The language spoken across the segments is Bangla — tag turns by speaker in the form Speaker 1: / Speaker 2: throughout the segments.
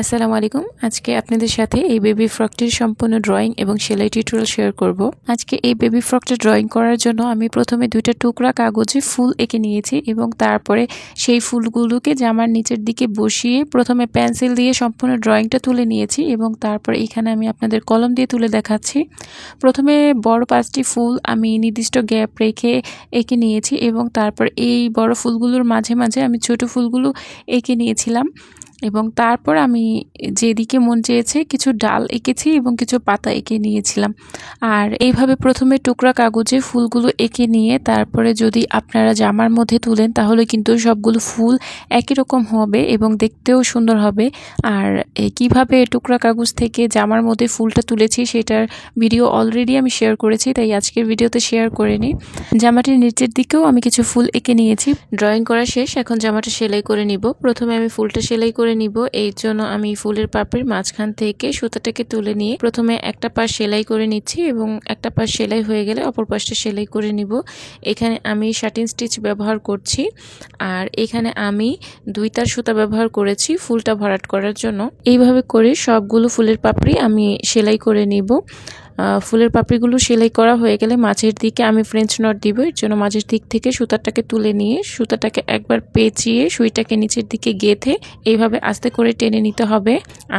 Speaker 1: আসসালামু আলাইকুম। আজকে আপনাদের সাথে এই বেবি ফ্রকটির সম্পূর্ণ ড্রয়িং এবং সেলাই টিউটোরিয়াল শেয়ার করব। আজকে এই বেবি ফ্রকটা ড্রয়িং করার জন্য আমি প্রথমে দুইটা টুকরা কাগজে ফুল এঁকে নিয়েছি এবং তারপরে সেই ফুলগুলোকে জামার নিচের দিকে বসিয়ে প্রথমে পেন্সিল দিয়ে সম্পূর্ণ ড্রয়িংটা তুলে নিয়েছি এবং তারপর এখানে আমি আপনাদের কলম দিয়ে তুলে দেখাচ্ছি। প্রথমে বড় পাঁচটি ফুল আমি নির্দিষ্ট গ্যাপ রেখে এঁকে নিয়েছি এবং তারপর এই বড় ফুলগুলোর মাঝে মাঝে আমি ছোট ফুলগুলো এঁকে নিয়েছিলাম। এবং তারপর আমি যেদিকে মন চেয়েছে কিছু ডাল এঁকেছি এবং কিছু পাতা এঁকে নিয়েছিলাম। আর এইভাবে প্রথমে টুকরা কাগজে ফুলগুলো এঁকে নিয়ে তারপরে যদি আপনারা জামার মধ্যে তুলেন তাহলে কিন্তু সবগুলো ফুল একই রকম হবে এবং দেখতেও সুন্দর হবে। আর কীভাবে টুকরা কাগজ থেকে জামার মধ্যে ফুলটা তুলেছি সেটার ভিডিও অলরেডি আমি শেয়ার করেছি, তাই আজকের ভিডিওতে শেয়ার করে নিই। জামাটির নিচের দিকেও আমি কিছু ফুল এঁকে নিয়েছি। ড্রয়িং করা শেষ, এখন জামাটা সেলাই করে নিব। প্রথমে আমি ফুলটা সেলাই করে নিব। এই জন্য আমি ফুলের পাপড়ির মাঝখান থেকে সুতাটাকে তুলে নিয়ে প্রথমে একটা পাশ সেলাই করে নিচ্ছি এবং একটা পাশ সেলাই হয়ে গেলে অপর পাশটা সেলাই করে নিব। এখানে আমি শার্টিন স্টিচ ব্যবহার করছি আর এখানে আমি দুই তার সুতা ব্যবহার করেছি ফুলটা ভরাট করার জন্য। এইভাবে করে সবগুলো ফুলের পাপড়ি আমি সেলাই করে নিব। ফুলের পাপড়িগুলো সেলাই করা হয়ে গেলে মাঝের দিকে আমি ফ্রেঞ্চ নট দিব। এর জন্য মাঝের দিক থেকে সুতাটাকে তুলে নিয়ে সুতাটাকে একবার পেঁচিয়ে সুইটাকে নিচের দিকে গেঁথে এইভাবে আস্তে করে টেনে নিতে হবে।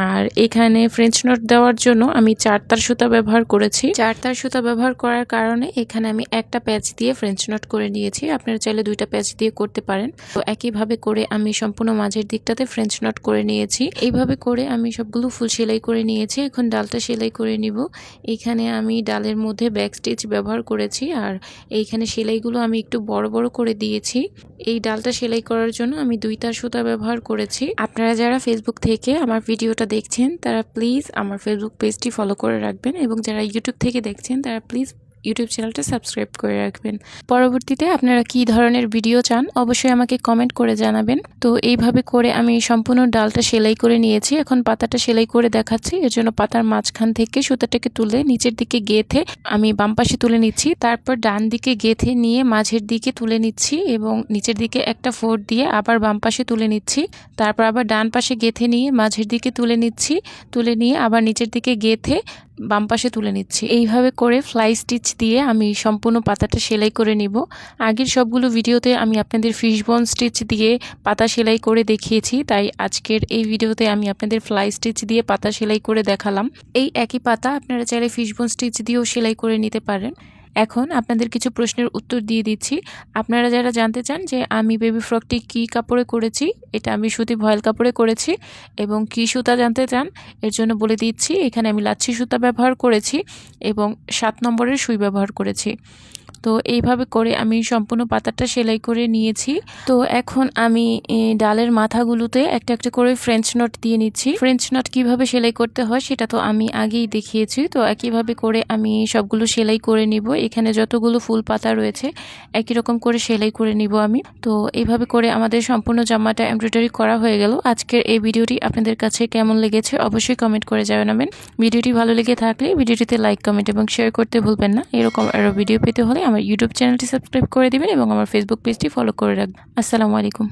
Speaker 1: আর এখানে ফ্রেঞ্চ নট দেওয়ার জন্য আমি চার তার সুতা ব্যবহার করেছি। চার তার সুতা ব্যবহার করার কারণে এখানে আমি একটা প্যাচ দিয়ে ফ্রেঞ্চ নট করে নিয়েছি। আপনারা চাইলে দুইটা প্যাচ দিয়ে করতে পারেন। তো একইভাবে করে আমি সম্পূর্ণ মাঝের দিকটাতে ফ্রেঞ্চ নট করে নিয়েছি। এইভাবে করে আমি সবগুলো ফুল সেলাই করে নিয়েছি। এখন ডালটা সেলাই করে নিব। এখানে এখানে আমি ডালের মধ্যে ব্যাক স্টিচ ব্যবহার করেছি আর এইখানে সেলাইগুলো আমি একটু বড় বড় করে দিয়েছি। এই ডালটা সেলাই করার জন্য আমি দুই তার সুতা ব্যবহার করেছি। আপনারা যারা ফেসবুক থেকে আমার ভিডিওটা দেখছেন, তারা প্লিজ আমার ফেসবুক পেজটি ফলো করে রাখবেন এবং যারা ইউটিউব থেকে দেখছেন, তারা প্লিজ ইউটিউব চ্যানেলটা সাবস্ক্রাইব করে রাখবেন। পরবর্তীতে আপনারা কি ধরনের ভিডিও চান, অবশ্যই আমাকে কমেন্ট করে জানাবেন। তো এইভাবে করে আমি সম্পূর্ণ ডালটা সেলাই করে নিয়েছি। এখন পাতাটা সেলাই করে দেখাচ্ছি। এর জন্য পাতার মাঝখান থেকে সুতাটাকে তুলে নিচের দিকে গেথে আমি বাম পাশে তুলে নিচ্ছি। তারপর ডান দিকে গেথে নিয়ে মাঝের দিকে তুলে নিচ্ছি এবং নিচের দিকে একটা ফোর দিয়ে আবার বাম পাশে তুলে নিচ্ছি। তারপর আবার ডান পাশে গেথে নিয়ে মাঝের দিকে তুলে নিচ্ছি। তুলে নিয়ে আবার নিচের দিকে গেথে বাম পাশে তুলে নিচ্ছি। এইভাবে করে ফ্লাই স্টিচ দিয়ে আমি সম্পূর্ণ পাতাটা সেলাই করে নিব। আগের সবগুলো ভিডিওতে আমি আপনাদের ফিশবন স্টিচ দিয়ে পাতা সেলাই করে দেখিয়েছি, তাই আজকের এই ভিডিওতে আমি আপনাদের ফ্লাই স্টিচ দিয়ে পাতা সেলাই করে দেখালাম। এই একই পাতা আপনারা চাইলে ফিশবন স্টিচ দিয়েও সেলাই করে নিতে পারেন। এখন আপনাদের কিছু প্রশ্নের উত্তর দিয়ে দিচ্ছি। আপনারা যারা জানতে চান যে আমি বেবি ফ্রকটি কি কাপড়ে করেছি, এটা আমি সুতি ভয়েল কাপড়ে করেছি এবং কি সুতা জানতে চান, এর জন্য বলে দিচ্ছি, এখানে আমি লাচ্ছি সুতা ব্যবহার করেছি এবং সাত নম্বরের সুই ব্যবহার করেছি। তো এইভাবে করে আমি সম্পূর্ণ পাতাটা সেলাই করে নিয়েছি। তো এখন আমি ডালের মাথাগুলোতে একটা একটা করে ফ্রেঞ্চ নট দিয়ে নিচ্ছি। ফ্রেঞ্চ নট কীভাবে সেলাই করতে হয় সেটা তো আমি আগেই দেখিয়েছি। তো একইভাবে করে আমি সবগুলো সেলাই করে নিব। এখানে যতগুলো ফুল পাতা রয়েছে, একই রকম করে সেলাই করে নিব আমি। তো এইভাবে করে আমাদের সম্পূর্ণ জামাটা এমব্রয়ডারি করা হয়ে গেল। আজকের এই ভিডিওটি আপনাদের কাছে কেমন লেগেছে অবশ্যই কমেন্ট করে জানাবেন। ভিডিওটি ভালো লেগে থাকলে ভিডিওটিতে লাইক, কমেন্ট এবং শেয়ার করতে ভুলবেন না। এরকম আরও ভিডিও পেতে হলে আমার ইউটিউব চ্যানেলটি সাবস্ক্রাইব করে দিবেন এবং আমার ফেসবুক পেজটি ফলো করে রাখবেন। আসসালামু আলাইকুম।